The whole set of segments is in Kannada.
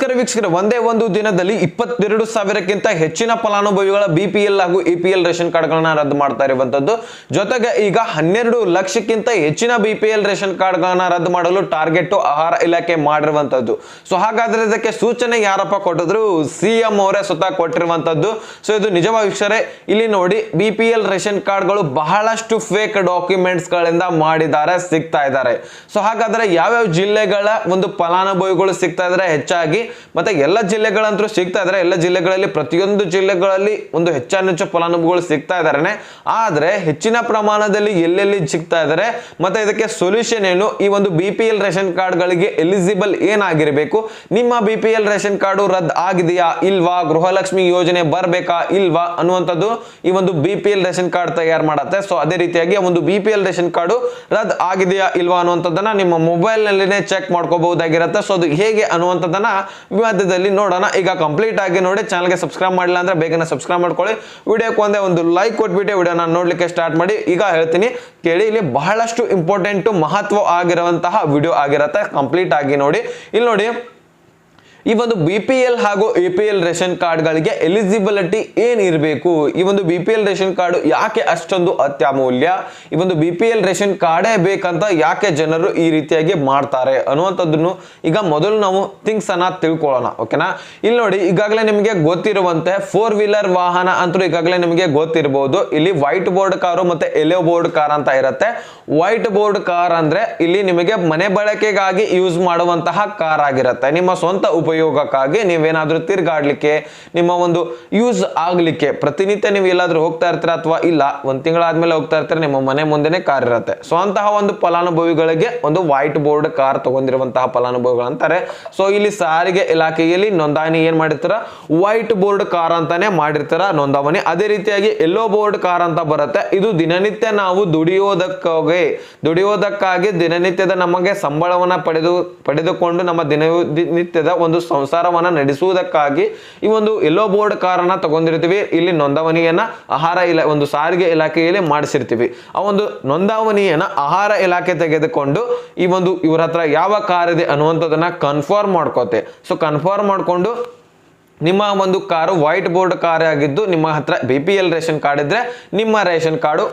ನಮಸ್ಕಾರ ವೀಕ್ಷಕರ, ಒಂದೇ ಒಂದು ದಿನದಲ್ಲಿ ಇಪ್ಪತ್ತೆರಡು ಸಾವಿರಕ್ಕಿಂತ ಹೆಚ್ಚಿನ ಫಲಾನುಭವಿಗಳ ಬಿ ಪಿ ಎಲ್ ಹಾಗೂ ಇಪಿಎಲ್ ಪಿ ಎಲ್ ರೇಷನ್ ಕಾರ್ಡ್ಗಳನ್ನ ರದ್ದು ಮಾಡ್ತಾ ಇರುವಂತದ್ದು. ಜೊತೆಗೆ ಈಗ ಹನ್ನೆರಡು ಲಕ್ಷಕ್ಕಿಂತ ಹೆಚ್ಚಿನ ಬಿ ಪಿ ಎಲ್ ರೇಷನ್ ಕಾರ್ಡ್ಗಳನ್ನ ರದ್ದು ಮಾಡಲು ಟಾರ್ಗೆಟ್ ಆಹಾರ ಇಲಾಖೆ ಮಾಡಿರುವಂತದ್ದು. ಸೊ, ಹಾಗಾದ್ರೆ ಇದಕ್ಕೆ ಸೂಚನೆ ಯಾರಪ್ಪ ಕೊಟ್ಟಿದ್ರು? ಸಿ ಎಂ ಅವರೇ ಸ್ವತಃ ಕೊಟ್ಟಿರುವಂತದ್ದು. ಸೊ, ಇದು ನಿಜವಾಗಿ ಇಲ್ಲಿ ನೋಡಿ ಬಿ ಪಿ ಎಲ್ ರೇಷನ್ ಕಾರ್ಡ್ಗಳು ಬಹಳಷ್ಟು ಫೇಕ್ ಡಾಕ್ಯುಮೆಂಟ್ಸ್ ಗಳಿಂದ ಮಾಡಿದ್ದಾರೆ, ಸಿಗ್ತಾ ಇದ್ದಾರೆ. ಸೊ, ಹಾಗಾದ್ರೆ ಯಾವ್ಯಾವ ಜಿಲ್ಲೆಗಳ ಒಂದು ಫಲಾನುಭವಿಗಳು ಸಿಗ್ತಾ ಇದ್ದಾರೆ? ಹೆಚ್ಚಾಗಿ ಮತ್ತೆ ಎಲ್ಲ ಜಿಲ್ಲೆಗಳಂತೂ ಸಿಗ್ತಾ ಇದ್ದಾರೆ ಎಲ್ಲ ಜಿಲ್ಲೆಗಳಲ್ಲಿ, ಪ್ರತಿಯೊಂದು ಜಿಲ್ಲೆಗಳಲ್ಲಿ ಒಂದು ಹೆಚ್ಚಾನೆಚ್ಚು ಫಲಾನುಭವಿಗಳು ಸಿಗ್ತಾ ಇದ್ದಾರೆ ಆದರೆ ಹೆಚ್ಚಿನ ಪ್ರಮಾಣದಲ್ಲಿ ಎಲ್ಲೆಲ್ಲಿ ಸಿಗ್ತಾ ಇದ್ದಾರೆ ಮತ್ತೆ ಇದಕ್ಕೆ ಸೊಲ್ಯೂಷನ್ ಏನು? ಈ ಒಂದು ಬಿ ಪಿ ಎಲ್ ರೇಷನ್ ಕಾರ್ಡ್ಗಳಿಗೆ ಎಲಿಜಿಬಲ್ ಏನಾಗಿರಬೇಕು? ನಿಮ್ಮ B P L ration card ರದ್ದು ಆಗಿದೆಯಾ? ಇಲ್ವಾ? ಗೃಹಲಕ್ಷ್ಮಿ ಯೋಜನೆ ಬರಬೇಕಾ? ಇಲ್ವಾ? ಅನ್ನುವಂಥದ್ದು ಈ ಒಂದು B P L ration card ತಯಾರು ಮಾಡುತ್ತೆ. ಸೊ ಅದೇ ರೀತಿಯಾಗಿ ಒಂದು B P L ration card ರದ್ದು ಆಗಿದೆಯಾ? ಇಲ್ವಾ? ಅನ್ನುವಂಥದ್ದನ್ನ ನಿಮ್ಮ ಮೊಬೈಲ್ನಲ್ಲಿನೇ ಚೆಕ್ ಮಾಡ್ಕೋಬಹುದಾಗಿರುತ್ತೆ. ಸೊ ಅದು ಹೇಗೆ ಅನ್ನುವಂಥದ್ದನ್ನ ಮಧ್ಯದಲ್ಲಿ ನೋಡೋಣ. ಈಗ ಕಂಪ್ಲೀಟ್ ಆಗಿ ನೋಡಿ ಚಾನಲ್ಗೆ ಸಬ್ಸ್ಕ್ರೈಬ್ ಮಾಡಿಲ್ಲ ಅಂದ್ರೆ ಬೇಗನೆ ಸಬ್ಸ್ಕ್ರೈಬ್ ಮಾಡ್ಕೊಳ್ಳಿ. ವಿಡಿಯೋಕ್ಕೆ ಒಂದೇ ಒಂದು ಲೈಕ್ ಕೊಟ್ಬಿಟ್ಟು ವಿಡಿಯೋನ ನೋಡಲಿಕ್ಕೆ ಸ್ಟಾರ್ಟ್ ಮಾಡಿ. ಈಗ ಹೇಳ್ತೀನಿ, ಕೇಳಿ, ಇಲ್ಲಿ ಬಹಳಷ್ಟು ಇಂಪಾರ್ಟೆಂಟ್ ಮಹತ್ವ ಆಗಿರುವಂತಹ ವಿಡಿಯೋ ಆಗಿರುತ್ತೆ. ಕಂಪ್ಲೀಟ್ ಆಗಿ ನೋಡಿ. ಇಲ್ಲಿ ನೋಡಿ ಈ ಒಂದು ಬಿ ಪಿ ಎಲ್ ಹಾಗೂ ಎ ಪಿ ಎಲ್ ರೇಷನ್ ಕಾರ್ಡ್ಗಳಿಗೆ ಎಲಿಜಿಬಿಲಿಟಿ ಏನಿರಬೇಕು? ಈ ಒಂದು B P L ration card ಯಾಕೆ ಅಷ್ಟೊಂದು ಅತ್ಯಮೂಲ್ಯ? ಈ ಒಂದು ಬಿ ಪಿ ಎಲ್ ರೇಷನ್ ಕಾರ್ಡೇ ಬೇಕಂತ ಯಾಕೆ ಜನರು ಈ ರೀತಿಯಾಗಿ ಮಾಡ್ತಾರೆ ಅನ್ನುವಂಥದ್ದನ್ನು ಈಗ ಮೊದಲು ನಾವು ಥಿಂಗ್ಸ್ ಅನ್ನ ತಿಳ್ಕೊಳ್ಳೋಣ, ಓಕೆನಾ? ಇಲ್ಲಿ ನೋಡಿ, ಈಗಾಗಲೇ ನಿಮಗೆ ಗೊತ್ತಿರುವಂತೆ ಫೋರ್ ವೀಲರ್ ವಾಹನ ಅಂತೂ ಈಗಾಗಲೇ ನಿಮಗೆ ಗೊತ್ತಿರಬಹುದು ಇಲ್ಲಿ ವೈಟ್ ಬೋರ್ಡ್ ಕಾರು ಮತ್ತೆ ಎಲೋ ಬೋರ್ಡ್ ಕಾರ್ ಅಂತ ಇರುತ್ತೆ. ವೈಟ್ ಬೋರ್ಡ್ ಕಾರ್ ಅಂದ್ರೆ ಇಲ್ಲಿ ನಿಮಗೆ ಮನೆ ಬಳಕೆಗಾಗಿ ಯೂಸ್ ಮಾಡುವಂತಹ ಕಾರ್ ಆಗಿರುತ್ತೆ. ನಿಮ್ಮ ಸ್ವಂತ ಉಪಯೋಗಕ್ಕಾಗಿ ನೀವೇನಾದರೂ ತಿರ್ಗಾಡ್ಲಿಕ್ಕೆ, ನಿಮ್ಮ ಒಂದು ಯೂಸ್ ಆಗಲಿಕ್ಕೆ ಪ್ರತಿನಿತ್ಯ ನೀವು ಎಲ್ಲಾದರೂ ಹೋಗ್ತಾ ಇರ್ತೀರಾ ಅಥವಾ ಇಲ್ಲ, ಒಂದು ತಿಂಗಳಾದ್ಮೇಲೆ ಹೋಗ್ತಾ ಇರ್ತೀರಾ, ನಿಮ್ಮ ಮನೆ ಮುಂದೆನೆ ಕಾರ್ ಇರುತ್ತೆ. ಸೊ ಅಂತಹ ಒಂದು ಫಲಾನುಭವಿಗಳಿಗೆ ಒಂದು ವೈಟ್ ಬೋರ್ಡ್ ಕಾರ್ ತಗೊಂಡಿರುವಂತಹ ಫಲಾನುಭವಿಗಳು ಅಂತಾರೆ. ಸೊ ಇಲ್ಲಿ ಸಾರಿಗೆ ಇಲಾಖೆಯಲ್ಲಿ ನೋಂದಾವಣಿ ಏನು ಮಾಡಿರ್ತಾರ? ವೈಟ್ ಬೋರ್ಡ್ ಕಾರ್ ಅಂತಾನೆ ಮಾಡಿರ್ತಾರ ನೋಂದಾವಣಿ. ಅದೇ ರೀತಿಯಾಗಿ ಎಲ್ಲೋ ಬೋರ್ಡ್ ಕಾರ್ ಅಂತ ಬರುತ್ತೆ. ಇದು ದಿನನಿತ್ಯ ನಾವು ದುಡಿಯೋದಕ್ಕಾಗಿ ದುಡಿಯೋದಕ್ಕಾಗಿ ದಿನನಿತ್ಯದ ನಮಗೆ ಸಂಬಳವನ್ನ ಪಡೆದು, ಪಡೆದುಕೊಂಡು ನಮ್ಮ ದಿನ ನಿತ್ಯದ ಒಂದು ಸಂಸಾರವನ್ನ ನಡೆಸುವುದಕ್ಕಾಗಿ ಈ ಒಂದು ಎಲ್ಲೋ ಬೋರ್ಡ್ ಕಾರನ್ನ ತಗೊಂಡಿರ್ತೀವಿ. ಇಲ್ಲಿ ನೋಂದಾವಣಿಯನ್ನು ಆಹಾರ ಇಲಾ, ಒಂದು ಸಾರಿಗೆ ಇಲಾಖೆಯಲ್ಲಿ ಮಾಡಿಸಿರ್ತೀವಿ. ಆ ಒಂದು ನೋಂದಾವಣಿಯನ್ನ ಆಹಾರ ಇಲಾಖೆ ತೆಗೆದುಕೊಂಡು ಈ ಒಂದು ಇವ್ರ ಹತ್ರ ಯಾವ ಕಾರ್ ಇದೆ ಅನ್ನುವಂಥದ್ದನ್ನ ಕನ್ಫರ್ಮ್ ಮಾಡ್ಕೋತೆ. ಸೊ ಕನ್ಫರ್ಮ್ ಮಾಡಿಕೊಂಡು ನಿಮ್ಮ ಒಂದು ಕಾರು ವೈಟ್ ಬೋರ್ಡ್ ಕಾರ್ ಆಗಿದ್ದು ನಿಮ್ಮ ಹತ್ರ B P L ration card ಇದ್ದರೆ ನಿಮ್ಮ ರೇಷನ್ ಕಾರ್ಡು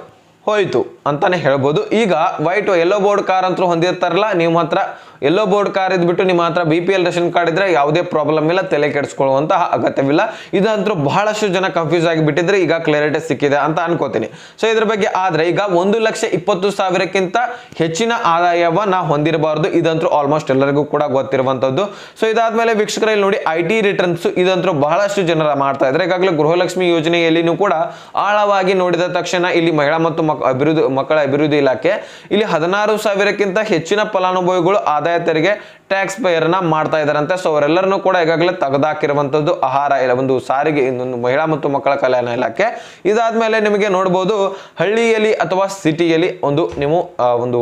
ಹೋಯ್ತು ಅಂತಾನೆ ಹೇಳ್ಬೋದು. ಈಗ ವೈಟ್ ಎಲ್ಲೋ ಬೋರ್ಡ್ ಕಾರ್ ಅಂತೂ ಹೊಂದಿರ್ತಾರಲ್ಲ ನಿಮ್ಮ ಹತ್ರ ಎಲ್ಲೋ ಬೋರ್ಡ್ ಕಾರ್ ಇದ್ಬಿಟ್ಟು ನಿಮ್ಮ ಹತ್ರ B P L ration card ಇದ್ರೆ ಯಾವುದೇ ಪ್ರಾಬ್ಲಮ್ ಇಲ್ಲ, ತಲೆ ಕೆಡಿಸ್ಕೊಳ್ಳುವಂತಹ ಅಗತ್ಯವಿಲ್ಲ. ಇದಂತೂ ಬಹಳಷ್ಟು ಜನ ಕನ್ಫ್ಯೂಸ್ ಆಗಿಬಿಟ್ಟಿದ್ರೆ ಈಗ ಕ್ಲಾರಿಟಿ ಸಿಕ್ಕಿದೆ ಅಂತ ಅನ್ಕೋತೀನಿ. ಸೊ ಇದ್ರ ಬಗ್ಗೆ ಆದರೆ ಈಗ ಒಂದು ಲಕ್ಷ ಇಪ್ಪತ್ತು ಸಾವಿರಕ್ಕಿಂತ ಹೆಚ್ಚಿನ ಆದಾಯವನ್ನ ಹೊಂದಿರಬಾರ್ದು. ಇದಂತೂ ಆಲ್ಮೋಸ್ಟ್ ಎಲ್ಲರಿಗೂ ಕೂಡ ಗೊತ್ತಿರುವಂತದ್ದು ಸೊ ಇದಾದ್ಮೇಲೆ ವೀಕ್ಷಕರಲ್ಲಿ ನೋಡಿ ಐ ಟಿ ರಿಟರ್ನ್ಸ್ ಇದಂತೂ ಬಹಳಷ್ಟು ಜನರ ಮಾಡ್ತಾ ಇದ್ರೆ ಈಗಾಗಲೇ ಗೃಹಲಕ್ಷ್ಮಿ ಯೋಜನೆಯಲ್ಲಿನೂ ಕೂಡ ಆಳವಾಗಿ ನೋಡಿದ ತಕ್ಷಣ ಇಲ್ಲಿ ಮಹಿಳಾ ಮತ್ತು ಅಭಿವೃದ್ಧಿ ಮಕ್ಕಳ ಅಭಿವೃದ್ಧಿ ಇಲಾಖೆ. ಇಲ್ಲಿ ಹದಿನಾರು ಸಾವಿರಕ್ಕಿಂತ ಹೆಚ್ಚಿನ ಫಲಾನುಭವಿಗಳು ಆದಾಯ ತೆರಿಗೆ ಟ್ಯಾಕ್ಸ್ ಪೇಯರ್ನ ಮಾಡ್ತಾ ಇದ್ದಾರಂತೆ. ಸೊ ಅವರೆಲ್ಲರನ್ನೂ ಕೂಡ ಈಗಾಗಲೇ ತೆಗೆದಾಕಿರುವಂಥದ್ದು ಆಹಾರ ಇಲ್ಲ ಒಂದು ಸಾರಿಗೆ ಇನ್ನೊಂದು ಮಹಿಳಾ ಮತ್ತು ಮಕ್ಕಳ ಕಲ್ಯಾಣ ಇಲಾಖೆ. ಇದಾದ್ಮೇಲೆ ನಿಮಗೆ ನೋಡ್ಬೋದು ಹಳ್ಳಿಯಲ್ಲಿ ಅಥವಾ ಸಿಟಿಯಲ್ಲಿ ಒಂದು ನೀವು ಒಂದು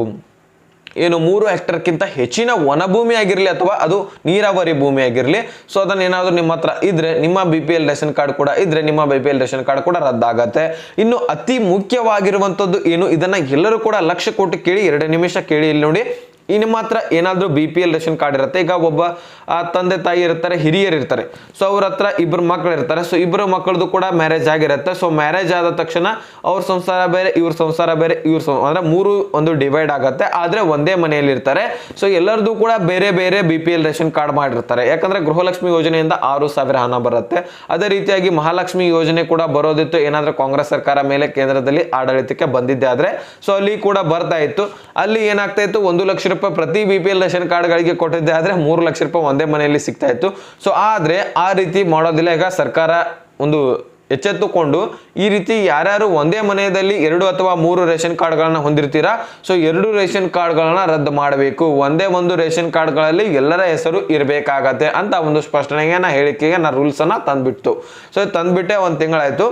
ಏನು ಮೂರು ಹೆಕ್ಟರ್ಕ್ಕಿಂತ ಹೆಚ್ಚಿನ ವನಭೂಮಿ ಆಗಿರಲಿ ಅಥವಾ ಅದು ನೀರಾವರಿ ಭೂಮಿ ಆಗಿರಲಿ ಸೊ ಅದನ್ನು ಏನಾದರೂ ನಿಮ್ಮ ಹತ್ರ ಇದ್ರೆ, ನಿಮ್ಮ B P L ration card ಕೂಡ ಇದ್ರೆ, ನಿಮ್ಮ B P L ration card ಕೂಡ ರದ್ದಾಗತ್ತೆ. ಇನ್ನು ಅತಿ ಮುಖ್ಯವಾಗಿರುವಂಥದ್ದು ಏನು, ಇದನ್ನು ಎಲ್ಲರೂ ಕೂಡ ಲಕ್ಷ ಕೋಟಿ ಕೇಳಿ, ಎರಡು ನಿಮಿಷ ಕೇಳಿ ಇಲ್ಲಿ ನೋಡಿ. ಈ ನಿಮ್ಮ ಹತ್ರ ಏನಾದರೂ B P L ration card ಇರುತ್ತೆ, ಈಗ ಒಬ್ಬ ತಂದೆ ತಾಯಿ ಇರ್ತಾರೆ, ಹಿರಿಯರು ಇರ್ತಾರೆ. ಸೊ ಅವ್ರ ಹತ್ರ ಇಬ್ಬರು ಮಕ್ಕಳು ಇರ್ತಾರೆ. ಸೊ ಇಬ್ಬರು ಮಕ್ಕಳದು ಕೂಡ ಮ್ಯಾರೇಜ್ ಆಗಿರುತ್ತೆ. ಸೊ ಮ್ಯಾರೇಜ್ ಆದ ತಕ್ಷಣ ಅವ್ರ ಸಂಸಾರ ಬೇರೆ, ಇವ್ರ ಸಂಸಾರ ಬೇರೆ, ಇವ್ರ ಅಂದ್ರೆ ಮೂರು ಒಂದು ಡಿವೈಡ್ ಆಗುತ್ತೆ. ಆದ್ರೆ ಒಂದೇ ಮನೆಯಲ್ಲಿ ಇರ್ತಾರೆ. ಸೊ ಎಲ್ಲರದು ಕೂಡ ಬೇರೆ ಬೇರೆ B P L ration card ಮಾಡಿರ್ತಾರೆ. ಯಾಕಂದ್ರೆ ಗೃಹಲಕ್ಷ್ಮಿ ಯೋಜನೆಯಿಂದ ಆರು ಸಾವಿರ ಹಣ ಬರುತ್ತೆ. ಅದೇ ರೀತಿಯಾಗಿ ಮಹಾಲಕ್ಷ್ಮಿ ಯೋಜನೆ ಕೂಡ ಬರೋದಿತ್ತು. ಏನಾದ್ರೆ ಕಾಂಗ್ರೆಸ್ ಸರ್ಕಾರ ಮೇಲೆ ಕೇಂದ್ರದಲ್ಲಿ ಆಡಳಿತಕ್ಕೆ ಬಂದಿದ್ದೆ ಆದ್ರೆ ಸೊ ಅಲ್ಲಿ ಕೂಡ ಬರ್ತಾ ಇತ್ತು. ಅಲ್ಲಿ ಏನಾಗ್ತಾ ಇತ್ತು? ಒಂದು ಲಕ್ಷ ರೂಪಾಯಿ ಪ್ರತಿ ಬಿ ಪಿ ಎಲ್ ರೇಷನ್ ಕಾರ್ಡ್ಗಳಿಗೆ ಕೊಟ್ಟಿದ್ದೆ ಆದ್ರೆ ಮೂರು ಲಕ್ಷ ರೂಪಾಯಿ ಒಂದೇ ಮನೆಯಲ್ಲಿ ಸಿಗ್ತಾ ಇತ್ತು. ಸೊ ಆದ್ರೆ ಆ ರೀತಿ ಮಾಡೋದಿಲ್ಲ. ಈಗ ಸರ್ಕಾರ ಒಂದು ಎಚ್ಚೆತ್ತುಕೊಂಡು ಈ ರೀತಿ ಯಾರ್ಯಾರು ಒಂದೇ ಮನೆಯಲ್ಲಿ ಎರಡು ಅಥವಾ ಮೂರು ರೇಷನ್ ಕಾರ್ಡ್ಗಳನ್ನು ಹೊಂದಿರ್ತೀರಾ? ಸೊ ಎರಡು ರೇಷನ್ ಕಾರ್ಡ್ಗಳನ್ನು ರದ್ದು ಮಾಡಬೇಕು. ಒಂದೇ ಒಂದು ರೇಷನ್ ಕಾರ್ಡ್ಗಳಲ್ಲಿ ಎಲ್ಲರ ಹೆಸರು ಇರಬೇಕಾಗತ್ತೆ ಅಂತ ಒಂದು ಸ್ಪಷ್ಟನೆಗೆ ನಾ ಹೇಳಿಕೆಗೆ ನಾ ರೂಲ್ಸ್ ಅನ್ನ ತಂದ್ಬಿಟ್ಟು ಸೊ ತಂದುಬಿಟ್ಟೆ ಒಂದು ತಿಂಗಳಾಯ್ತು.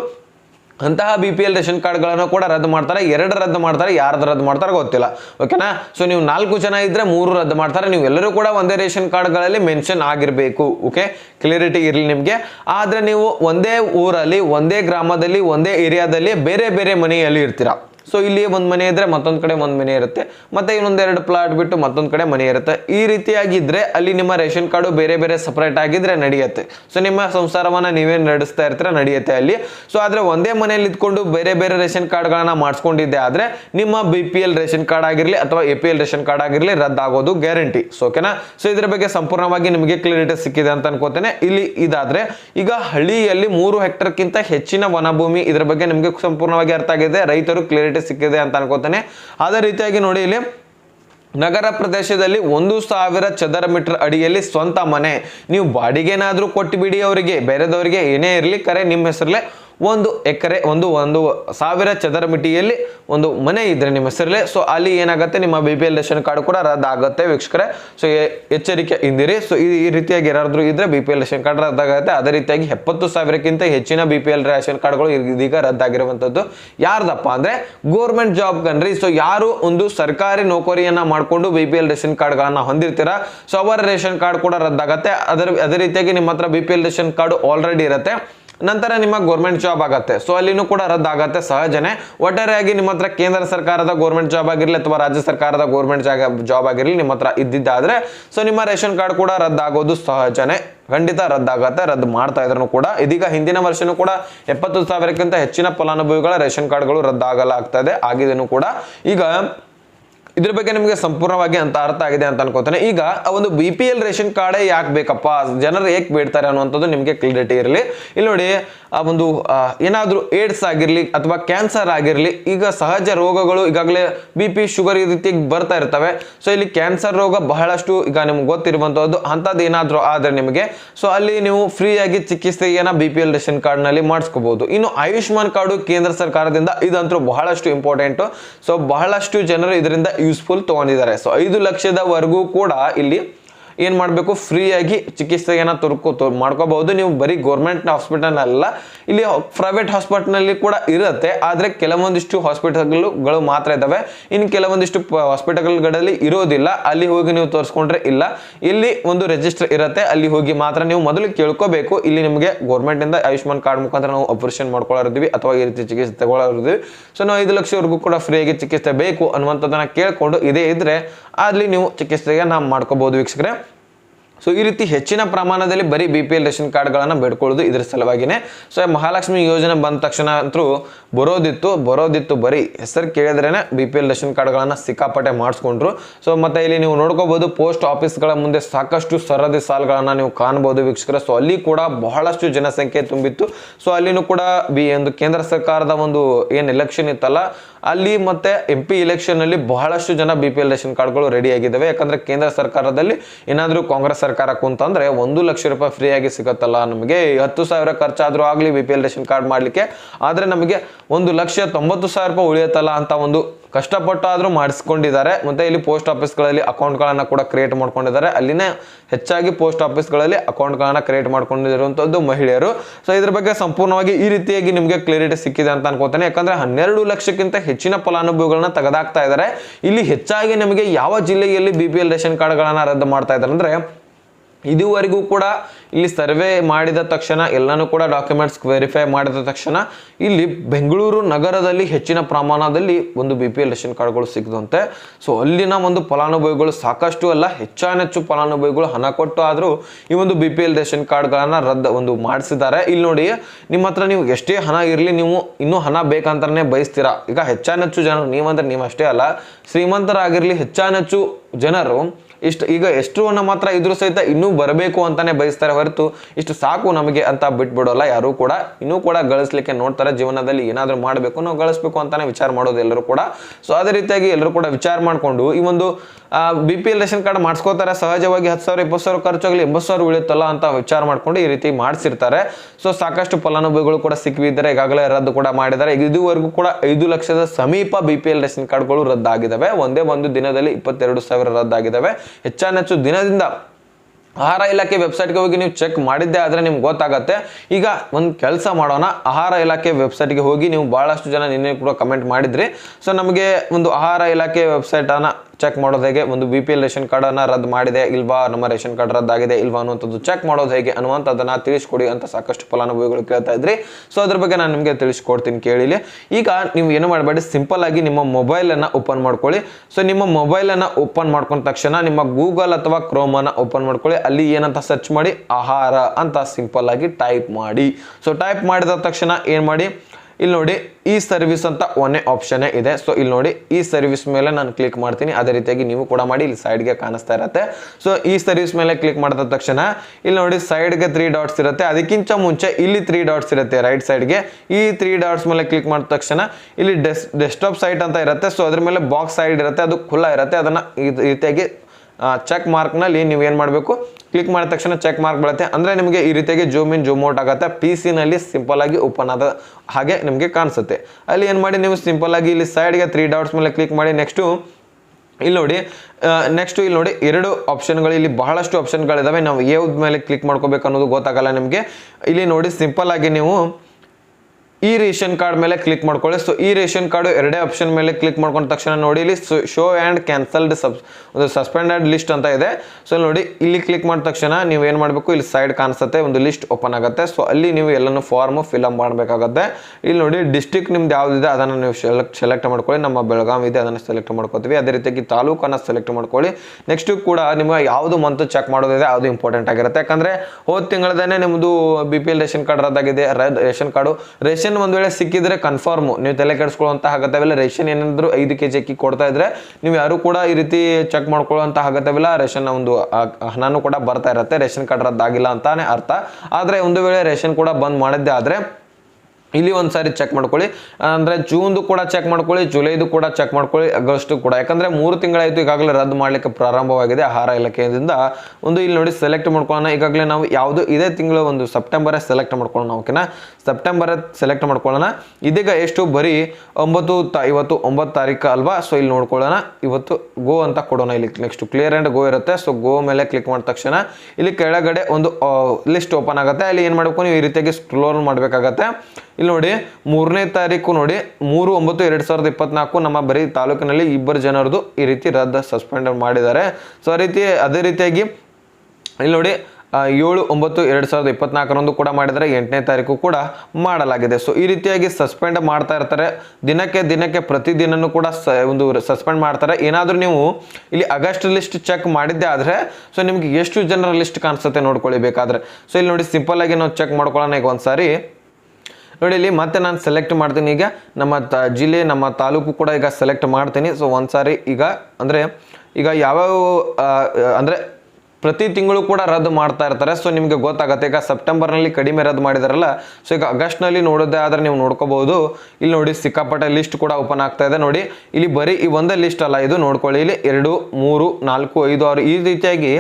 ಅಂತಹ ಬಿ ಪಿ ಎಲ್ ರೇಷನ್ ಕಾರ್ಡ್ಗಳನ್ನು ಕೂಡ ರದ್ದು ಮಾಡ್ತಾರೆ. ಎರಡು ರದ್ದು ಮಾಡ್ತಾರೆ, ಯಾರ್ದು ರದ್ದು ಮಾಡ್ತಾರೆ ಗೊತ್ತಿಲ್ಲ. ಓಕೆನಾ ಸೊ ನೀವು ನಾಲ್ಕು ಜನ ಇದ್ದರೆ ಮೂರು ರದ್ದು ಮಾಡ್ತಾರೆ. ನೀವು ಎಲ್ಲರೂ ಕೂಡ ಒಂದೇ ರೇಷನ್ ಕಾರ್ಡ್ಗಳಲ್ಲಿ ಮೆನ್ಷನ್ ಆಗಿರಬೇಕು. ಓಕೆ ಕ್ಲಿಯರಿಟಿ ಇರಲಿ ನಿಮಗೆ. ಆದರೆ ನೀವು ಒಂದೇ ಊರಲ್ಲಿ, ಒಂದೇ ಗ್ರಾಮದಲ್ಲಿ, ಒಂದೇ ಏರಿಯಾದಲ್ಲಿ ಬೇರೆ ಬೇರೆ ಮನೆಯಲ್ಲಿ ಇರ್ತೀರಾ? ಸೊ ಇಲ್ಲಿ ಒಂದು ಮನೆ ಇದ್ರೆ ಮತ್ತೊಂದು ಕಡೆ ಒಂದು ಮನೆ ಇರುತ್ತೆ. ಮತ್ತೆ ಇನ್ನೊಂದೆರಡು ಪ್ಲಾಟ್ ಬಿಟ್ಟು ಮತ್ತೊಂದು ಕಡೆ ಮನೆ ಇರುತ್ತೆ. ಈ ರೀತಿಯಾಗಿದ್ರೆ ಅಲ್ಲಿ ನಿಮ್ಮ ರೇಷನ್ ಕಾರ್ಡು ಬೇರೆ ಬೇರೆ ಸಪ್ರೇಟ್ ಆಗಿದ್ರೆ ನಡೆಯುತ್ತೆ. ಸೊ ನಿಮ್ಮ ಸಂಸಾರವನ್ನ ನೀವೇ ನಡೆಸ್ತಾ ಇರ್ತೀರ, ನಡೆಯುತ್ತೆ ಅಲ್ಲಿ. ಸೊ ಆದ್ರೆ ಒಂದೇ ಮನೆಯಲ್ಲಿ ಇದ್ಕೊಂಡು ಬೇರೆ ಬೇರೆ ರೇಷನ್ ಕಾರ್ಡ್ಗಳನ್ನ ಮಾಡಿಸ್ಕೊಂಡಿದ್ದೆ ಆದ್ರೆ ನಿಮ್ಮ B P L ration card ಆಗಿರಲಿ ಅಥವಾ A P L ration card ಆಗಿರಲಿ ರದ್ದಾಗೋದು ಗ್ಯಾರಂಟಿ ಸೊ ಓಕೆನಾ ಸೊ ಇದ್ರ ಬಗ್ಗೆ ಸಂಪೂರ್ಣವಾಗಿ ನಿಮಗೆ ಕ್ಲಿಯರಿಟಿ ಸಿಕ್ಕಿದೆ ಅಂತ ಅನ್ಕೋತೇನೆ. ಇಲ್ಲಿ ಇದಾದ್ರೆ ಈಗ ಹಳ್ಳಿಯಲ್ಲಿ ಮೂರು ಹೆಕ್ಟರ್ಕ್ಕಿಂತ ಹೆಚ್ಚಿನ ವನಭೂಮಿ ಇದ್ರ ಬಗ್ಗೆ ನಿಮಗೆ ಸಂಪೂರ್ಣವಾಗಿ ಅರ್ಥ ಆಗಿದೆ. ರೈತರು ಕ್ಲಿಯರಿಟಿ ಸಿಕ್ಕಿದೆ ಅಂತ ಅನ್ಕೋತೇನೆ. ಅದೇ ರೀತಿಯಾಗಿ ನೋಡಿ ಇಲ್ಲಿ, ನಗರ ಪ್ರದೇಶದಲ್ಲಿ ಒಂದು ಸಾವಿರ ಚದರ ಮೀಟರ್ ಅಡಿಯಲ್ಲಿ ಸ್ವಂತ ಮನೆ. ನೀವು ಬಾಡಿಗೆನಾದ್ರೂ ಕೊಟ್ಟುಬಿಡಿ ಅವರಿಗೆ, ಬೇರೆದವರಿಗೆ ಏನೇ ಇರಲಿ, ಕರೆ ನಿಮ್ಮ ಹೆಸರಲ್ಲೇ ಒಂದು ಎಕರೆ, ಒಂದು ಒಂದು ಸಾವಿರ ಚದರ ಮಿಟಿಯಲ್ಲಿ ಒಂದು ಮನೆ ಇದ್ರೆ ನಿಮ್ಮ ಹೆಸರಲ್ಲೇ. ಸೊ ಅಲ್ಲಿ ಏನಾಗುತ್ತೆ? ನಿಮ್ಮ B P L ration card ಕೂಡ ರದ್ದಾಗುತ್ತೆ ವೀಕ್ಷಕರೇ. ಸೊ ಎಚ್ಚರಿಕೆ ಇಂದಿರಿ. ಸೊ ಈ ರೀತಿಯಾಗಿ ಯಾರಾದರೂ ಇದ್ರೆ B P L ration card ರದ್ದಾಗುತ್ತೆ. ಅದೇ ರೀತಿಯಾಗಿ ಎಪ್ಪತ್ತು ಸಾವಿರಕ್ಕಿಂತ ಹೆಚ್ಚಿನ ಬಿ ಪಿ ಎಲ್ ರೇಷನ್ ಕಾರ್ಡ್ಗಳು ಇದೀಗ ರದ್ದಾಗಿರುವಂಥದ್ದು. ಯಾರ್ದಪ್ಪ ಅಂದ್ರೆ ಗೌರ್ಮೆಂಟ್ ಜಾಬ್ ಕನ್ರಿ. ಸೊ ಯಾರು ಒಂದು ಸರ್ಕಾರಿ ನೌಕರಿಯನ್ನ ಮಾಡಿಕೊಂಡು ಬಿ ಪಿ ಎಲ್ ರೇಷನ್ ಕಾರ್ಡ್ಗಳನ್ನು ಹೊಂದಿರ್ತೀರ? ಸೊ ಅವರ ರೇಷನ್ ಕಾರ್ಡ್ ಕೂಡ ರದ್ದಾಗುತ್ತೆ. ಅದರ, ಅದೇ ರೀತಿಯಾಗಿ ನಿಮ್ಮ ಹತ್ರ B P L ration card already ಇರುತ್ತೆ. ನಂತರ ನಿಮ್ಮ ಗೌರ್ಮೆಂಟ್ ಜಾಬ್ ಆಗುತ್ತೆ. ಸೊ ಅಲ್ಲಿನೂ ಕೂಡ ರದ್ದಾಗತ್ತೆ ಸಹಜನೆ. ಒಟ್ಟಾರೆಯಾಗಿ ನಿಮ್ಮ ಹತ್ರ ಕೇಂದ್ರ ಸರ್ಕಾರದ ಗೌರ್ಮೆಂಟ್ ಜಾಬ್ ಆಗಿರಲಿ ಅಥವಾ ರಾಜ್ಯ ಸರ್ಕಾರದ ಗೌರ್ಮೆಂಟ್ ಜಾಬ್ ಆಗಿರಲಿ ನಿಮ್ಮ ಹತ್ರ ಇದ್ದಿದ್ದಾದ್ರೆ ಸೊ ನಿಮ್ಮ ರೇಷನ್ ಕಾರ್ಡ್ ಕೂಡ ರದ್ದಾಗೋದು ಸಹಜನೆ. ಖಂಡಿತ ರದ್ದಾಗತ್ತೆ, ರದ್ದು ಮಾಡ್ತಾ ಇದ್ರು ಕೂಡ. ಇದೀಗ ಹಿಂದಿನ ವರ್ಷನೂ ಕೂಡ ಎಪ್ಪತ್ತು ಸಾವಿರಕ್ಕಿಂತ ಹೆಚ್ಚಿನ ಫಲಾನುಭವಿಗಳ ರೇಷನ್ ಕಾರ್ಡ್ಗಳು ರದ್ದಾಗಲಾಗ್ತದೆ ಆಗಿದೆನು ಕೂಡ. ಈಗ ಇದ್ರ ಬಗ್ಗೆ ನಿಮಗೆ ಸಂಪೂರ್ಣವಾಗಿ ಅಂತ ಅರ್ಥ ಆಗಿದೆ ಅಂತ ಅನ್ಕೋತಾನೆ. ಈಗ ಆ ಒಂದು ಬಿ ಪಿ ಎಲ್ ರೇಷನ್ ಕಾರ್ಡೇ ಯಾಕೆ ಬೇಕಪ್ಪ? ಜನರು ಏಕೆ ಬೇಡ್ತಾರೆ ಅನ್ನುವಂಥದ್ದು ನಿಮಗೆ ಕ್ಲಿಯರಿಟಿ ಇರಲಿ. ಇಲ್ಲಿ ನೋಡಿ ಆ ಒಂದು ಏನಾದರೂ ಏಡ್ಸ್ ಆಗಿರಲಿ ಅಥವಾ ಕ್ಯಾನ್ಸರ್ ಆಗಿರಲಿ, ಈಗ ಸಹಜ ರೋಗಗಳು ಈಗಾಗಲೇ ಬಿ ಪಿ ಶುಗರ್ ಈ ರೀತಿ ಬರ್ತಾ ಇರ್ತವೆ. ಸೊ ಇಲ್ಲಿ ಕ್ಯಾನ್ಸರ್ ರೋಗ ಬಹಳಷ್ಟು ಈಗ ನಿಮ್ಗೆ ಗೊತ್ತಿರುವಂಥದ್ದು ಅಂಥದ್ದು ಏನಾದರೂ ಆದರೆ ನಿಮಗೆ. ಸೊ ಅಲ್ಲಿ ನೀವು ಫ್ರೀಯಾಗಿ ಚಿಕಿತ್ಸೆಯನ್ನು ಬಿ ಪಿ ಎಲ್ ರೇಷನ್ ಕಾರ್ಡ್ನಲ್ಲಿ ಮಾಡಿಸ್ಕೋಬಹುದು ಇನ್ನು ಆಯುಷ್ಮಾನ್ ಕಾರ್ಡು ಕೇಂದ್ರ ಸರ್ಕಾರದಿಂದ ಇದಂತೂ ಬಹಳಷ್ಟು ಇಂಪಾರ್ಟೆಂಟು ಸೊ ಬಹಳಷ್ಟು ಜನರು ಇದರಿಂದ ಯೂಸ್ಫುಲ್ ತಗೊಂಡಿದ್ದಾರೆ. ಸೊ ಐದು ಲಕ್ಷದವರೆಗೂ ಕೂಡ ಇಲ್ಲಿ ಏನ್ ಮಾಡಬೇಕು? ಫ್ರೀಯಾಗಿ ಚಿಕಿತ್ಸೆಯನ್ನ ತುರ್ಕೊ ಮಾಡ್ಕೋಬಹುದು. ನೀವು ಬರೀ ಗೌರ್ಮೆಂಟ್ ಹಾಸ್ಪಿಟಲ್ ಅಲ್ಲ, ಇಲ್ಲಿ ಪ್ರೈವೇಟ್ ಹಾಸ್ಪಿಟಲ್ನಲ್ಲಿ ಕೂಡ ಇರುತ್ತೆ. ಆದರೆ ಕೆಲವೊಂದಿಷ್ಟು ಹಾಸ್ಪಿಟಲ್ಗಳು ಮಾತ್ರ ಇದ್ದಾವೆ ಇನ್ನು ಕೆಲವೊಂದಿಷ್ಟು ಹಾಸ್ಪಿಟಲ್ಗಳಲ್ಲಿ ಇರೋದಿಲ್ಲ. ಅಲ್ಲಿ ಹೋಗಿ ನೀವು ತೋರಿಸ್ಕೊಂಡ್ರೆ ಇಲ್ಲ. ಇಲ್ಲಿ ಒಂದು ರಿಜಿಸ್ಟರ್ ಇರುತ್ತೆ. ಅಲ್ಲಿ ಹೋಗಿ ಮಾತ್ರ ನೀವು ಮೊದಲು ಕೇಳ್ಕೋಬೇಕು. ಇಲ್ಲಿ ನಿಮಗೆ ಗೌರ್ಮೆಂಟಿಂದ ಆಯುಷ್ಮಾನ್ ಕಾರ್ಡ್ ಮುಖಾಂತರ ನಾವು ಆಪರೇಷನ್ ಮಾಡ್ಕೊಳ್ಳೋರಿದ್ವಿ ಅಥವಾ ಈ ರೀತಿ ಚಿಕಿತ್ಸೆ ತಗೊಳ್ಳೋರಿದ್ವಿ ಸೊ ನಾವು ಐದು ಲಕ್ಷವರೆಗೂ ಕೂಡ ಫ್ರೀಯಾಗಿ ಚಿಕಿತ್ಸೆ ಬೇಕು ಅನ್ನುವಂಥದ್ದನ್ನು ಕೇಳಿಕೊಂಡು ಇದೇ ಇದ್ದರೆ ಅಲ್ಲಿ ನೀವು ಚಿಕಿತ್ಸೆಗೆ ನಾವು ಮಾಡ್ಕೋಬಹುದು ವೀಕ್ಷಕರೇ. ಸೊ ಈ ರೀತಿ ಹೆಚ್ಚಿನ ಪ್ರಮಾಣದಲ್ಲಿ ಬರೀ ಬಿ ಪಿ ಎಲ್ ರೇಷನ್ ಕಾರ್ಡ್ಗಳನ್ನು ಬೇಡ್ಕೊಳ್ಳೋದು ಇದರ ಸಲುವಾಗಿನೇ. ಸೊ ಮಹಾಲಕ್ಷ್ಮಿ ಯೋಜನೆ ಬಂದ ತಕ್ಷಣ ಅಂತೂ ಬರೋದಿತ್ತು ಬರೋದಿತ್ತು ಬರೀ ಹೆಸರು ಕೇಳಿದ್ರೇ ಬಿ ಪಿ ಎಲ್ ರೇಷನ್ ಕಾರ್ಡ್ಗಳನ್ನು ಸಿಕ್ಕಾಪಟ್ಟೆ ಮಾಡಿಸ್ಕೊಂಡ್ರು. ಸೊ ಮತ್ತು ಇಲ್ಲಿ ನೀವು ನೋಡ್ಕೋಬೋದು ಪೋಸ್ಟ್ ಆಫೀಸ್ಗಳ ಮುಂದೆ ಸಾಕಷ್ಟು ಸರದಿ ಸಾಲುಗಳನ್ನು ನೀವು ಕಾಣ್ಬೋದು ವೀಕ್ಷಕರ. ಸೊ ಅಲ್ಲಿ ಕೂಡ ಬಹಳಷ್ಟು ಜನಸಂಖ್ಯೆ ತುಂಬಿತ್ತು. ಸೊ ಅಲ್ಲಿನೂ ಕೂಡ ಬಿ, ಒಂದು ಕೇಂದ್ರ ಸರ್ಕಾರದ ಒಂದು ಏನು ಎಲೆಕ್ಷನ್ ಇತ್ತಲ್ಲ ಅಲ್ಲಿ ಮತ್ತೆ ಎಂ ಪಿ ಇಲೆಕ್ಷನ್ ಅಲ್ಲಿ ಬಹಳಷ್ಟು ಜನ ಬಿ ಪಿ ಎಲ್ ರೇಷನ್ ಕಾರ್ಡ್ಗಳು ರೆಡಿ ಆಗಿದ್ದಾವೆ. ಯಾಕಂದ್ರೆ ಕೇಂದ್ರ ಸರ್ಕಾರದಲ್ಲಿ ಏನಾದ್ರೂ ಕಾಂಗ್ರೆಸ್ ಸರ್ಕಾರ ಕುಂತಂದ್ರೆ ಒಂದು ಲಕ್ಷ ರೂಪಾಯಿ ಫ್ರೀ ಆಗಿ ಸಿಗತ್ತಲ್ಲ ನಮಗೆ. ಹತ್ತು ಸಾವಿರ ಖರ್ಚಾದ್ರೂ ಆಗಲಿ B P L ration card ಮಾಡ್ಲಿಕ್ಕೆ. ಆದ್ರೆ ನಮಗೆ ಒಂದು ಲಕ್ಷ ತೊಂಬತ್ತು ಸಾವಿರ ರೂಪಾಯಿ ಉಳಿಯುತ್ತಲ್ಲ ಅಂತ ಒಂದು ಕಷ್ಟಪಟ್ಟು ಆದರೂ ಮಾಡಿಸ್ಕೊಂಡಿದ್ದಾರೆ. ಮತ್ತು ಇಲ್ಲಿ ಪೋಸ್ಟ್ ಆಫೀಸ್ಗಳಲ್ಲಿ ಅಕೌಂಟ್ಗಳನ್ನು ಕೂಡ ಕ್ರಿಯೇಟ್ ಮಾಡ್ಕೊಂಡಿದ್ದಾರೆ. ಅಲ್ಲಿನೇ ಹೆಚ್ಚಾಗಿ ಪೋಸ್ಟ್ ಆಫೀಸ್ಗಳಲ್ಲಿ ಅಕೌಂಟ್ಗಳನ್ನು ಕ್ರಿಯೇಟ್ ಮಾಡ್ಕೊಂಡಿರುವಂಥದ್ದು ಮಹಿಳೆಯರು. ಸೊ ಇದ್ರ ಬಗ್ಗೆ ಸಂಪೂರ್ಣವಾಗಿ ಈ ರೀತಿಯಾಗಿ ನಿಮಗೆ ಕ್ಲಿಯರಿಟಿ ಸಿಕ್ಕಿದೆ ಅಂತ ಅನ್ಕೋತೇನೆ. ಯಾಕಂದರೆ ಹನ್ನೆರಡು ಲಕ್ಷಕ್ಕಿಂತ ಹೆಚ್ಚಿನ ಫಲಾನುಭವಿಗಳನ್ನ ತೆಗೆದಾಕ್ತಾ ಇದ್ದಾರೆ. ಇಲ್ಲಿ ಹೆಚ್ಚಾಗಿ ನಿಮಗೆ ಯಾವ ಜಿಲ್ಲೆಯಲ್ಲಿ ಬಿ ಪಿ ಎಲ್ ರೇಷನ್ ಕಾರ್ಡ್ಗಳನ್ನು ರದ್ದು ಮಾಡ್ತಾ ಇದ್ದಾರೆ ಅಂದ್ರೆ ಇದುವರೆಗೂ ಕೂಡ ಇಲ್ಲಿ ಸರ್ವೆ ಮಾಡಿದ ತಕ್ಷಣ, ಎಲ್ಲನೂ ಕೂಡ ಡಾಕ್ಯುಮೆಂಟ್ಸ್ ವೆರಿಫೈ ಮಾಡಿದ ತಕ್ಷಣ, ಇಲ್ಲಿ ಬೆಂಗಳೂರು ನಗರದಲ್ಲಿ ಹೆಚ್ಚಿನ ಪ್ರಮಾಣದಲ್ಲಿ ಒಂದು ಬಿ ಪಿ ಎಲ್ ರೇಷನ್ ಕಾರ್ಡ್ಗಳು ಸಿಗದಂತೆ. ಸೊ ಅಲ್ಲಿನ ಒಂದು ಫಲಾನುಭವಿಗಳು ಸಾಕಷ್ಟು ಅಲ್ಲ, ಹೆಚ್ಚಾನೆಚ್ಚು ಫಲಾನುಭವಿಗಳು ಹಣ ಕೊಟ್ಟು ಆದರೂ ಈ ಒಂದು ಬಿ ಪಿ ಎಲ್ ರೇಷನ್ ಕಾರ್ಡ್ಗಳನ್ನು ರದ್ದು ಒಂದು ಮಾಡಿಸಿದ್ದಾರೆ. ಇಲ್ಲಿ ನೋಡಿ, ನಿಮ್ಮ ಹತ್ರ ನೀವು ಎಷ್ಟೇ ಹಣ ಇರಲಿ, ನೀವು ಇನ್ನೂ ಹಣ ಬೇಕಂತಾನೆ ಬಯಸ್ತೀರಾ? ಈಗ ಹೆಚ್ಚಾನೆಚ್ಚು ಜನರು, ನೀವಂದ್ರೆ ನೀವು ಅಷ್ಟೇ ಅಲ್ಲ, ಶ್ರೀಮಂತರಾಗಿರಲಿ ಹೆಚ್ಚಾನೆಚ್ಚು ಜನರು ಇಷ್ಟು ಈಗ ಎಷ್ಟು ಅನ್ನ ಮಾತ್ರ ಇದ್ರೂ ಸಹಿತ ಇನ್ನೂ ಬರಬೇಕು ಅಂತಾನೆ ಬಯಸ್ತಾರೆ ಹೊರತು ಇಷ್ಟು ಸಾಕು ನಮಗೆ ಅಂತ ಬಿಟ್ಬಿಡೋಲ್ಲ. ಯಾರು ಕೂಡ ಇನ್ನೂ ಕೂಡ ಗಳಿಸ್ಲಿಕ್ಕೆ ನೋಡ್ತಾರೆ. ಜೀವನದಲ್ಲಿ ಏನಾದರೂ ಮಾಡಬೇಕು ನಾವು ಗಳಿಸ್ಬೇಕು ಅಂತಾನೆ ವಿಚಾರ ಮಾಡೋದು ಎಲ್ಲರೂ ಕೂಡ. ಸೊ ಅದೇ ರೀತಿಯಾಗಿ ಎಲ್ಲರೂ ಕೂಡ ವಿಚಾರ ಮಾಡಿಕೊಂಡು ಈ ಒಂದು B P L ration card ಮಾಡಿಸ್ಕೋತಾರೆ. ಸಹಜವಾಗಿ ಹತ್ತು ಸಾವಿರ, ಇಪ್ಪತ್ತು ಸಾವಿರ ಖರ್ಚಾಗಲಿ ಎಂಬತ್ತು ಸಾವಿರ ಉಳಿಯುತ್ತಲ್ಲ ಅಂತ ವಿಚಾರ ಮಾಡಿಕೊಂಡು ಈ ರೀತಿ ಮಾಡಿಸಿರ್ತಾರೆ. ಸೊ ಸಾಕಷ್ಟು ಫಲಾನುಭವಿಗಳು ಕೂಡ ಸಿಕ್ಕಿದ್ದಾರೆ ಈಗಾಗಲೇ ರದ್ದು ಕೂಡ ಮಾಡಿದ್ದಾರೆ. ಇದುವರೆಗೂ ಕೂಡ ಐದು ಲಕ್ಷದ ಸಮೀಪ ಬಿ ಪಿ ಎಲ್ ರೇಷನ್ ಕಾರ್ಡ್ಗಳು ರದ್ದಾಗಿದ್ದಾವೆ. ಒಂದೇ ಒಂದು ದಿನದಲ್ಲಿ ಇಪ್ಪತ್ತೆರಡು ಸಾವಿರ ರದ್ದಾಗಿದ್ದಾವೆ. ಹೆಚ್ಚಾನೆಚ್ಚು ದಿನದಿಂದ ಆಹಾರ ಇಲಾಖೆ ವೆಬ್ಸೈಟ್ಗೆ ಹೋಗಿ ನೀವು ಚೆಕ್ ಮಾಡಿದ್ದೆ ಆದರೆ ನಿಮ್ಗೆ ಗೊತ್ತಾಗತ್ತೆ. ಈಗ ಒಂದು ಕೆಲಸ ಮಾಡೋಣ. ಆಹಾರ ಇಲಾಖೆ ವೆಬ್ಸೈಟ್ಗೆ ಹೋಗಿ ನೀವು ಭಾಳಷ್ಟು ಜನ ನಿನ್ನೆ ಕೂಡ ಕಮೆಂಟ್ ಮಾಡಿದ್ರಿ. ಸೊ, ನಮಗೆ ಒಂದು ಆಹಾರ ಇಲಾಖೆ ವೆಬ್ಸೈಟನ್ನು ಚೆಕ್ ಮಾಡೋದು ಹೇಗೆ? ಒಂದು ಬಿ ಪಿ ಎಲ್ ರೇಷನ್ ಕಾರ್ಡನ್ನು ರದ್ದು ಮಾಡಿದೆ ಇಲ್ವಾ? ನಮ್ಮ ರೇಷನ್ ಕಾರ್ಡ್ ರದ್ದಾಗಿದೆ ಇಲ್ವಾ ಅನ್ನುವಂಥದ್ದು ಚೆಕ್ ಮಾಡೋದು ಹೇಗೆ ಅನ್ನುವಂಥದ್ದನ್ನು ತಿಳಿಸ್ಕೊಡಿ ಅಂತ ಸಾಕಷ್ಟು ಫಲಾನುಭವಿಗಳು ಕೇಳ್ತಾ ಇದ್ರಿ. ಸೊ ಅದ್ರ ಬಗ್ಗೆ ನಾನು ನಿಮಗೆ ತಿಳಿಸ್ಕೊಡ್ತೀನಿ ಕೇಳಿಲಿ ಈಗ ನೀವು ಏನು ಮಾಡಬೇಡಿ? ಸಿಂಪಲ್ ಆಗಿ ನಿಮ್ಮ ಮೊಬೈಲನ್ನು ಓಪನ್ ಮಾಡ್ಕೊಳ್ಳಿ. ಸೊ ನಿಮ್ಮ ಮೊಬೈಲನ್ನು ಓಪನ್ ಮಾಡ್ಕೊಂಡ ತಕ್ಷಣ ನಿಮ್ಮ ಗೂಗಲ್ ಅಥವಾ ಕ್ರೋಮನ್ನು ಓಪನ್ ಮಾಡ್ಕೊಳ್ಳಿ. ಅಲ್ಲಿ ಏನಂತ ಸರ್ಚ್ ಮಾಡಿ? ಆಹಾರ ಅಂತ ಸಿಂಪಲ್ ಆಗಿ ಟೈಪ್ ಮಾಡಿ. ಸೊ ಟೈಪ್ ಮಾಡಿದ ತಕ್ಷಣ ಏನು ಮಾಡಿ? ಇಲ್ಲಿ ನೋಡಿ, ಈ ಸರ್ವಿಸ್ ಅಂತ ಒಂದೇ ಆಪ್ಷನ್ ಇದೆ. ಸೊ ಇಲ್ಲಿ ನೋಡಿ, ಈ ಸರ್ವಿಸ್ ಮೇಲೆ ನಾನು ಕ್ಲಿಕ್ ಮಾಡ್ತೀನಿ. ಅದೇ ರೀತಿಯಾಗಿ ನೀವು ಕೂಡ ಮಾಡಿ, ಇಲ್ಲಿ ಸೈಡ್ಗೆ ಕಾಣಿಸ್ತಾ ಇರುತ್ತೆ. ಸೊ ಈ ಸರ್ವಿಸ್ ಮೇಲೆ ಕ್ಲಿಕ್ ಮಾಡಿದ ತಕ್ಷಣ, ಇಲ್ಲಿ ನೋಡಿ ಸೈಡ್ಗೆ ತ್ರೀ ಡಾಟ್ಸ್ ಇರುತ್ತೆ. ಅದಕ್ಕಿಂತ ಮುಂಚೆ ಇಲ್ಲಿ ತ್ರೀ ಡಾಟ್ಸ್ ಇರುತ್ತೆ ರೈಟ್ ಸೈಡ್ಗೆ ಈ ತ್ರೀ ಡಾಟ್ಸ್ ಮೇಲೆ ಕ್ಲಿಕ್ ಮಾಡಿದ ತಕ್ಷಣ, ಇಲ್ಲಿ ಡೆಸ್ ಡೆಸ್ಕ್ಟಾಪ್ ಸೈಟ್ ಅಂತ ಇರುತ್ತೆ. ಸೊ ಅದ್ರ ಮೇಲೆ ಬಾಕ್ಸ್ ಸೈಡ್ ಇರುತ್ತೆ. ಅದು ಖುಲ್ಲ ಇರುತ್ತೆ. ಅದನ್ನು ಈ ರೀತಿಯಾಗಿ ಚೆಕ್ ಮಾರ್ಕ್ನಲ್ಲಿ ನೀವು ಏನು ಮಾಡಬೇಕು? ಕ್ಲಿಕ್ ಮಾಡಿದ ತಕ್ಷಣ ಚೆಕ್ ಮಾರ್ಕ್ ಬರುತ್ತೆ ಅಂದರೆ ನಿಮಗೆ ಈ ರೀತಿಯಾಗಿ ಜೂಮ್ ಇನ್ ಜೂಮ್ ಔಟ್ ಆಗುತ್ತೆ. ಪಿ ಸಿನಲ್ಲಿ ಸಿಂಪಲ್ ಆಗಿ ಓಪನ್ ಆದ ಹಾಗೆ ನಿಮಗೆ ಕಾಣಿಸುತ್ತೆ. ಅಲ್ಲಿ ಏನು ಮಾಡಿ ನೀವು ಸಿಂಪಲ್ ಆಗಿ ಇಲ್ಲಿ ಸೈಡ್ಗೆ ತ್ರೀ ಡಾಟ್ಸ್ ಮೇಲೆ ಕ್ಲಿಕ್ ಮಾಡಿ ನೆಕ್ಸ್ಟು ಇಲ್ಲಿ ನೋಡಿ ನೆಕ್ಸ್ಟ್ ಇಲ್ಲಿ ನೋಡಿ ಎರಡು ಆಪ್ಷನ್ಗಳು ಇಲ್ಲಿ ಬಹಳಷ್ಟು ಆಪ್ಷನ್ಗಳಿದ್ದಾವೆ ನಾವು ಯಾವ್ದು ಮೇಲೆ ಕ್ಲಿಕ್ ಮಾಡ್ಕೋಬೇಕು ಅನ್ನೋದು ಗೊತ್ತಾಗಲ್ಲ ನಿಮಗೆ. ಇಲ್ಲಿ ನೋಡಿ ಸಿಂಪಲ್ ಆಗಿ ನೀವು ಈ ರೇಷನ್ ಕಾರ್ಡ್ ಮೇಲೆ ಕ್ಲಿಕ್ ಮಾಡ್ಕೊಳ್ಳಿ. ಸೊ ಈ ರೇಷನ್ ಕಾರ್ಡ್ ಎರಡೇ ಆಪ್ಷನ್ ಮೇಲೆ ಕ್ಲಿಕ್ ಮಾಡ್ಕೊಂಡ ತಕ್ಷಣ ನೋಡಿ, ಇಲ್ಲಿ ಶೋ ಆ್ಯಂಡ್ ಕ್ಯಾನ್ಸಲ್ಡ್ ಸಬ್ ಒಂದು ಸಸ್ಪೆಂಡೆಡ್ ಲಿಸ್ಟ್ ಅಂತ ಇದೆ. ಸೊ ನೋಡಿ, ಇಲ್ಲಿ ಕ್ಲಿಕ್ ಮಾಡಿದ ತಕ್ಷಣ ನೀವು ಏನು ಮಾಡಬೇಕು? ಇಲ್ಲಿ ಸೈಡ್ ಕಾಣಿಸುತ್ತೆ, ಒಂದು ಲಿಸ್ಟ್ ಓಪನ್ ಆಗುತ್ತೆ. ಸೊ ಅಲ್ಲಿ ನೀವು ಎಲ್ಲನೂ ಫಾರ್ಮ್ ಫಿಲಪ್ ಮಾಡಬೇಕಾಗುತ್ತೆ. ಇಲ್ಲಿ ನೋಡಿ ಡಿಸ್ಟಿಕ್ ನಿಮ್ದು ಯಾವುದಿದೆ ಅದನ್ನು ನೀವು ಸೆಲೆಕ್ಟ್ ಸೆಲೆಕ್ಟ್ ಮಾಡ್ಕೊಳ್ಳಿ. ನಮ್ಮ ಬೆಳಗಾವಿ ಇದೆ, ಅದನ್ನು ಸೆಲೆಕ್ಟ್ ಮಾಡ್ಕೋತೀವಿ. ಅದೇ ರೀತಿಯಾಗಿ ತಾಲೂಕನ್ನು ಸೆಲೆಕ್ಟ್ ಮಾಡ್ಕೊಳ್ಳಿ. ನೆಕ್ಸ್ಟ್ ಕೂಡ ನಿಮಗೆ ಯಾವುದು ಮಂತ್ ಚೆಕ್ ಮಾಡೋದಿದೆ, ಅದು ಇಂಪಾರ್ಟೆಂಟ್ ಆಗಿರುತ್ತೆ. ಯಾಕಂದರೆ ಹೋದ ತಿಂಗಳದೇ ನಿಮ್ಮದು B P L ration card ರದ್ದಾಗಿದೆ. Ration card, ration ಒಂದು ವೇಳೆ ಸಿಕ್ಕಿದ್ರೆ ಕನ್ಫರ್ಮ್ ನೀವು ತಲೆ ಕೆಡಿಸ್ಕೊಳ್ಳುವಂತ ಅಗತ್ಯವಿಲ್ಲ. ರೇಷನ್ ಏನಾದ್ರು ಐದು ಕೆ ಜಿ ಅಕ್ಕಿ ಕೊಡ್ತಾ ಇದ್ರೆ ನೀವು ಯಾರು ಕೂಡ ಈ ರೀತಿ ಚೆಕ್ ಮಾಡ್ಕೊಳ್ಳುವಂತ ಅಗತ್ಯವಿಲ್ಲ. ರೇಷನ್ ಒಂದು ಹಣನೂ ಕೂಡ ಬರ್ತಾ ಇರತ್ತೆ. ರೇಷನ್ ಕಾರ್ಡ್ ರದ್ದಾಗಿಲ್ಲ ಅಂತಾನೆ ಅರ್ಥ. ಆದ್ರೆ ಒಂದು ವೇಳೆ ರೇಷನ್ ಕೂಡ ಬಂದ್ ಮಾಡಿದ್ದೆ ಆದರೆ ಇಲ್ಲಿ ಒಂದ್ಸಾರಿ ಚೆಕ್ ಮಾಡ್ಕೊಳ್ಳಿ. ಅಂದರೆ ಜೂನ್ದು ಕೂಡ ಚೆಕ್ ಮಾಡ್ಕೊಳ್ಳಿ, ಜುಲೈದು ಕೂಡ ಚೆಕ್ ಮಾಡ್ಕೊಳ್ಳಿ, ಆಗಸ್ಟ್ ಕೂಡ. ಯಾಕಂದರೆ ಮೂರು ತಿಂಗಳಾಯಿತು ಈಗಾಗಲೇ ರದ್ದು ಮಾಡ್ಲಿಕ್ಕೆ ಪ್ರಾರಂಭವಾಗಿದೆ ಆಹಾರ ಇಲಾಖೆಯಿಂದ. ಒಂದು ಇಲ್ಲಿ ನೋಡಿ ಸೆಲೆಕ್ಟ್ ಮಾಡ್ಕೊಳ್ಳೋಣ. ಈಗಾಗಲೇ ನಾವು ಯಾವುದು ಇದೇ ತಿಂಗಳು ಒಂದು ಸೆಪ್ಟೆಂಬರ್ ಸೆಲೆಕ್ಟ್ ಮಾಡ್ಕೊಳ್ಳೋಣ ಓಕೆನಾ? ಸೆಪ್ಟೆಂಬರ್ ಸೆಲೆಕ್ಟ್ ಮಾಡ್ಕೊಳ್ಳೋಣ. ಇದೀಗ ಎಷ್ಟು? ಬರೀ ಒಂಬತ್ತು ತ, ಇವತ್ತು ಒಂಬತ್ತು ತಾರೀಕು ಅಲ್ವಾ? ಸೊ ಇಲ್ಲಿ ನೋಡ್ಕೊಳ್ಳೋಣ. ಇವತ್ತು ಗೋ ಅಂತ ಕೊಡೋಣ ಇಲ್ಲಿ. ನೆಕ್ಸ್ಟ್ ಕ್ಲಿಯರ್ ಆ್ಯಂಡ್ ಗೋ ಇರುತ್ತೆ. ಸೊ ಗೋ ಮೇಲೆ ಕ್ಲಿಕ್ ಮಾಡಿದ ತಕ್ಷಣ ಇಲ್ಲಿ ಕೆಳಗಡೆ ಒಂದು ಲಿಸ್ಟ್ ಓಪನ್ ಆಗುತ್ತೆ. ಅಲ್ಲಿ ಏನು ಮಾಡಬೇಕು ನೀವು ಈ ರೀತಿಯಾಗಿ ಸ್ಕ್ರೋಲ್ ಮಾಡಬೇಕಾಗತ್ತೆ. ಇಲ್ಲಿ ನೋಡಿ ಮೂರನೇ ತಾರೀಕು ನೋಡಿ ಮೂರು, ಒಂಬತ್ತು, ಎರಡು ಸಾವಿರದ ಇಪ್ಪತ್ನಾಲ್ಕು ನಮ್ಮ ಬರೀ ತಾಲೂಕಿನಲ್ಲಿ ಇಬ್ಬರು ಜನರದು ಈ ರೀತಿ ರದ್ದ ಸಸ್ಪೆಂಡ್ ಮಾಡಿದ್ದಾರೆ. ಸೊ ಆ ರೀತಿ, ಅದೇ ರೀತಿಯಾಗಿ ಇಲ್ಲಿ ನೋಡಿ ಏಳು, ಒಂಬತ್ತು, ಎರಡು ಸಾವಿರದ ಇಪ್ಪತ್ನಾಲ್ಕರಂದು ಕೂಡ ಮಾಡಿದರೆ ಎಂಟನೇ ತಾರೀಕು ಕೂಡ ಮಾಡಲಾಗಿದೆ. ಸೊ ಈ ರೀತಿಯಾಗಿ ಸಸ್ಪೆಂಡ್ ಮಾಡ್ತಾ ಇರ್ತಾರೆ. ದಿನಕ್ಕೆ ದಿನಕ್ಕೆ ಪ್ರತಿದಿನನೂ ಕೂಡ ಸ, ಒಂದು ಸಸ್ಪೆಂಡ್ ಮಾಡ್ತಾರೆ. ಏನಾದರೂ ನೀವು ಇಲ್ಲಿ ಆಗಸ್ಟ್ ಲಿಸ್ಟ್ ಚೆಕ್ ಮಾಡಿದ್ದೆ ಆದರೆ ಸೊ ನಿಮಗೆ ಎಷ್ಟು ಜನರ ಲಿಸ್ಟ್ ಕಾಣಿಸುತ್ತೆ ನೋಡ್ಕೊಳ್ಳಿ ಬೇಕಾದರೆ ಸೊ ಇಲ್ಲಿ ನೋಡಿ ಸಿಂಪಲ್ ಆಗಿ ನಾವು ಚೆಕ್ ಮಾಡ್ಕೊಳ್ಳೋಣ ಈಗ ಒಂದ್ಸಾರಿ. ನೋಡಿ, ಇಲ್ಲಿ ಮತ್ತೆ ನಾನು ಸೆಲೆಕ್ಟ್ ಮಾಡ್ತೀನಿ. ಈಗ ನಮ್ಮ ತ, ಜಿಲ್ಲೆ, ನಮ್ಮ ತಾಲೂಕು ಕೂಡ ಈಗ ಸೆಲೆಕ್ಟ್ ಮಾಡ್ತೀನಿ. ಸೊ ಒಂದ್ಸಾರಿ ಈಗ, ಅಂದರೆ ಈಗ ಯಾವ್ಯಾವ ಅಂದರೆ ಪ್ರತಿ ತಿಂಗಳು ಕೂಡ ರದ್ದು ಮಾಡ್ತಾ ಇರ್ತಾರೆ. ಸೊ ನಿಮಗೆ ಗೊತ್ತಾಗುತ್ತೆ. ಈಗ ಸೆಪ್ಟೆಂಬರ್ನಲ್ಲಿ ಕಡಿಮೆ ರದ್ದು ಮಾಡಿದಾರಲ್ಲ ಸೊ ಈಗ ಆಗಸ್ಟ್ನಲ್ಲಿ ನೋಡೋದೇ ಆದರೆ ನೀವು ನೋಡ್ಕೋಬಹುದು. ಇಲ್ಲಿ ನೋಡಿ, ಸಿಕ್ಕಾಪಟ್ಟೆ ಲಿಸ್ಟ್ ಕೂಡ ಓಪನ್ ಆಗ್ತಾ ಇದೆ. ನೋಡಿ, ಇಲ್ಲಿ ಬರೀ ಈ ಒಂದೇ ಲಿಸ್ಟ್ ಅಲ್ಲ, ಇದು ನೋಡ್ಕೊಳ್ಳಿ. ಇಲ್ಲಿ ಎರಡು, ಮೂರು, ನಾಲ್ಕು, ಐದು, ಆರು ಈ ರೀತಿಯಾಗಿ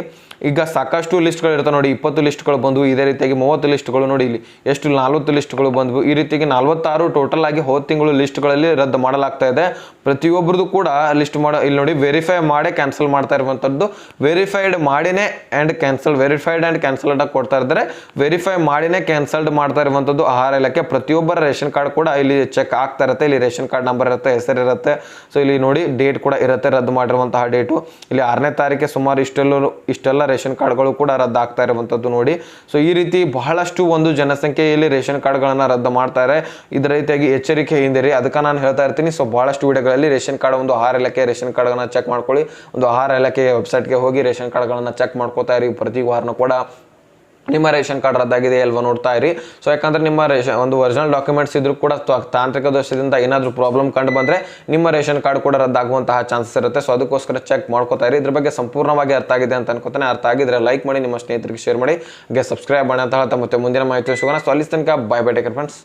ಈಗ ಸಾಕಷ್ಟು ಲಿಸ್ಟ್ಗಳು ಇರ್ತವೆ ನೋಡಿ, ಇಪ್ಪತ್ತು ಲಿಸ್ಟ್ಗಳು ಬಂದವು, ಇದೇ ರೀತಿಯಾಗಿ ಮೂವತ್ತು ಲಿಸ್ಟ್ಗಳು ನೋಡಿ ಇಲ್ಲಿ, ಎಷ್ಟು ನಲ್ವತ್ತು ಲಿಸ್ಟ್ಗಳು ಬಂದವು, ಈ ರೀತಿಯಾಗಿ ನಲ್ವತ್ತಾರು ಟೋಟಲ್ ಆಗಿ ಹೋದ ತಿಂಗಳು ಲಿಸ್ಟ್ಗಳಲ್ಲಿ ರದ್ದು ಮಾಡಲಾಗ್ತಾ ಇದೆ. ಪ್ರತಿಯೊಬ್ಬರದು ಕೂಡ ಲಿಸ್ಟ್ ಮಾಡ, ಇಲ್ಲಿ ನೋಡಿ ವೆರಿಫೈ ಮಾಡೇ ಕ್ಯಾನ್ಸಲ್ ಮಾಡ್ತಾ ಇರುವಂಥದ್ದು ವೆರಿಫೈಡ್ ಮಾಡಿನೇ and cancel verified and cancelled ಆಗಿ ಕೊಡ್ತಾ ಇದ್ದಾರೆ ವೆರಿಫೈ ಮಾಡಿನೇ ಕ್ಯಾನ್ಸಲ್ಡ್ ಮಾಡ್ತಾ ಇರುವಂಥದ್ದು ಆಹಾರ ಇಲಾಖೆ. ಪ್ರತಿಯೊಬ್ಬರ ರೇಷನ್ ಕಾರ್ಡ್ ಕೂಡ ಇಲ್ಲಿ ಚೆಕ್ ಆಗ್ತಾ ಇರುತ್ತೆ. ಇಲ್ಲಿ ರೇಷನ್ ಕಾರ್ಡ್ ನಂಬರ್ ಇರುತ್ತೆ, ಹೆಸರು ಇರುತ್ತೆ. ಸೊ ಇಲ್ಲಿ ನೋಡಿ ಡೇಟ್ ಕೂಡ ಇರುತ್ತೆ, ರದ್ದು ಮಾಡಿರುವಂತಹ ಡೇಟು ಇಲ್ಲಿ ಆರನೇ ತಾರೀಕೆ ಸುಮಾರು ಇಷ್ಟೆಲ್ಲರೂ, ಇಷ್ಟೆಲ್ಲ ರೇಷನ್ ಕಾರ್ಡ್ಗಳು ಕೂಡ ರದ್ದಾಗ್ತಾ ಇರುವಂಥದ್ದು ನೋಡಿ. ಸೊ ಈ ರೀತಿ ಬಹಳಷ್ಟು ಒಂದು ಜನಸಂಖ್ಯೆಯಲ್ಲಿ ರೇಷನ್ ಕಾರ್ಡ್ಗಳನ್ನು ರದ್ದು ಮಾಡ್ತಾರೆ. ಇದರ ರೀತಿಯಾಗಿ ಎಚ್ಚರಿಕೆ ಹಿಂದಿರಿ. ಅದಕ್ಕೆ ನಾನು ಹೇಳ್ತಾ ಇರ್ತೀನಿ. ಸೊ ಬಹಳಷ್ಟು ವಿಡಿಯೋಗಳಲ್ಲಿ ರೇಷನ್ ಕಾರ್ಡ್ ಒಂದು ಆಹಾರ ಇಲಾಖೆ ರೇಷನ್ ಕಾರ್ಡ್ಗಳನ್ನ ಚೆಕ್ ಮಾಡ್ಕೊಳ್ಳಿ. ಒಂದು ಆಹಾರ ಇಲಾಖೆ ವೆಬ್ಸೈಟ್ಗೆ ಹೋಗಿ ರೇಷನ್ ಕಾರ್ಡ್ಗಳನ್ನು ಚೆಕ್ ಮಾಡ್ಕೋತಾ ಇರಿ. ಪ್ರತಿ ವಾರನೂ ಕೂಡ ನಿಮ್ಮ ರೇಷನ್ ಕಾರ್ಡ್ ರದ್ದಾಗಿದೆ ಅಲ್ವಾ ನೋಡ್ತಾ ಇರಿ. ಸೊ ಯಾಕಂದ್ರೆ ನಿಮ್ಮ ರೇಷನ್, ಒಂದು ಒರಿಜಿನಲ್ ಡಾಕ್ಯುಮೆಂಟ್ಸ್ ಇದ್ರೂ ಕೂಡ ತಾಂತ್ರಿಕ ದೋಷದಿಂದ ಏನಾದರೂ ಪ್ರಾಬ್ಲಮ್ ಕಂಡು ಬಂದರೆ ನಿಮ್ಮ ರೇಷನ್ ಕಾರ್ಡ್ ಕೂಡ ರದ್ದಾಗುವಂತಹ ಚಾನ್ಸಸ್ ಇರುತ್ತೆ. ಸೊ ಅದಕ್ಕೋಸ್ಕರ ಚೆಕ್ ಮಾಡ್ಕೋತಾ ಇರಿ. ಇದ್ರ ಬಗ್ಗೆ ಸಂಪೂರ್ಣವಾಗಿ ಅರ್ಥ ಆಗಿದೆ ಅಂತ ಅನ್ಕೋತಾನೆ. ಅರ್ಥ ಆಗಿದ್ರೆ ಲೈಕ್ ಮಾಡಿ, ನಿಮ್ಮ ಸ್ನೇಹಿತರಿಗೆ ಶೇರ್ ಮಾಡಿ. ಸಬ್ಸ್ಕ್ರೈಬ್ ಮಾಡಿ ಅಂತ ಹೇಳ್ತಾ ಮತ್ತೆ ಮುಂದಿನ ಮಾಹಿತಿ ಸಿಗೋಣ. ಸೊ ಅಲ್ಲಿ ತನಕ ಬೈ ಬೈ ಟೇಕರ್ ಫ್ರೆಂಡ್ಸ್